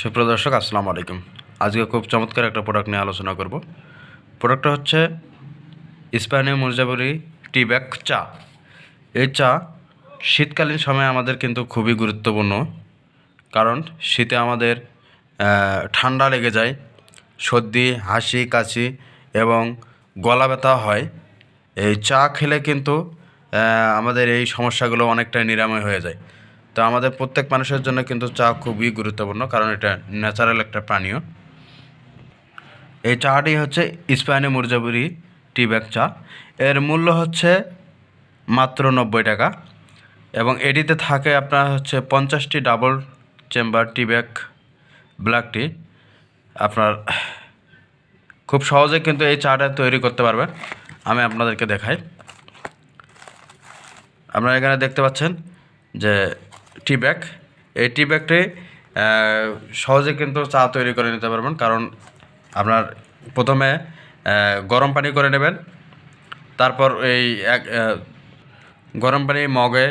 সুপ্রিয় দর্শক, আসসালামু আলাইকুম। আজকে খুব চমৎকার একটা প্রোডাক্ট নিয়ে আলোচনা করব। প্রোডাক্টটা হচ্ছে স্প্যানীয় মুরজাবরি টি ব্যাগ চা। এই চা শীতকালীন সময়ে আমাদের কিন্তু খুবই গুরুত্বপূর্ণ। কারণ শীতে আমাদের ঠান্ডা লেগে যায়, সর্দি, হাসি, কাশি এবং গলা ব্যথা হয়। এই চা খেলে কিন্তু আমাদের এই সমস্যাগুলো অনেকটাই নিরাময় হয়ে যায়। তো আমাদের প্রত্যেক মানুষের জন্য কিন্তু চা খুবই গুরুত্বপূর্ণ, কারণ এটা ন্যাচারাল একটা পানীয়। এই চাটি হচ্ছে স্পেনে মুরজাবুরি টি ব্যাগ চা। এর মূল্য হচ্ছে মাত্র নব্বই টাকা এবং এটিতে থাকে আপনার হচ্ছে পঞ্চাশটি ডাবল চেম্বার টি ব্যাগ ব্ল্যাক টি। আপনার খুব সহজে কিন্তু এই চাটা তৈরি করতে পারবেন। আমি আপনাদেরকে দেখাই। আপনারা এখানে দেখতে পাচ্ছেন যে টি ব্যাগ এই টি ব্যাগটি সহজে কিন্তু চা তৈরি করে নিতে পারবেন। কারণ আপনার প্রথমে গরম পানি করে নেবেন। তারপর এই এক গরম পানি মগে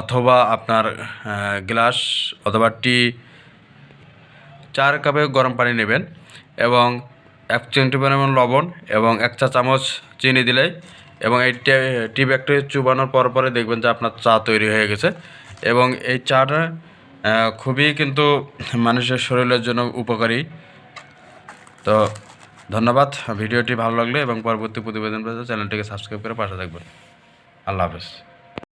অথবা আপনার গ্লাস অথবা টি, চার কাপে গরম পানি নেবেন এবং এক চিমটি পরিমাণ লবণ এবং এক চা চামচ চিনি দিলেই এবং এই টি ব্যাগটি চুবানোর পর পরে দেখবেন যে আপনার চা তৈরি হয়ে গেছে। এবং এই চাটা খুবই কিন্তু মানুষের শরীরের জন্য উপকারী। তো ধন্যবাদ, ভিডিওটি ভালো লাগলে এবং পরবর্তী প্রতিবেদন চ্যানেলটিকে সাবস্ক্রাইব করে পাশে থাকবেন। আল্লাহ হাফেজ।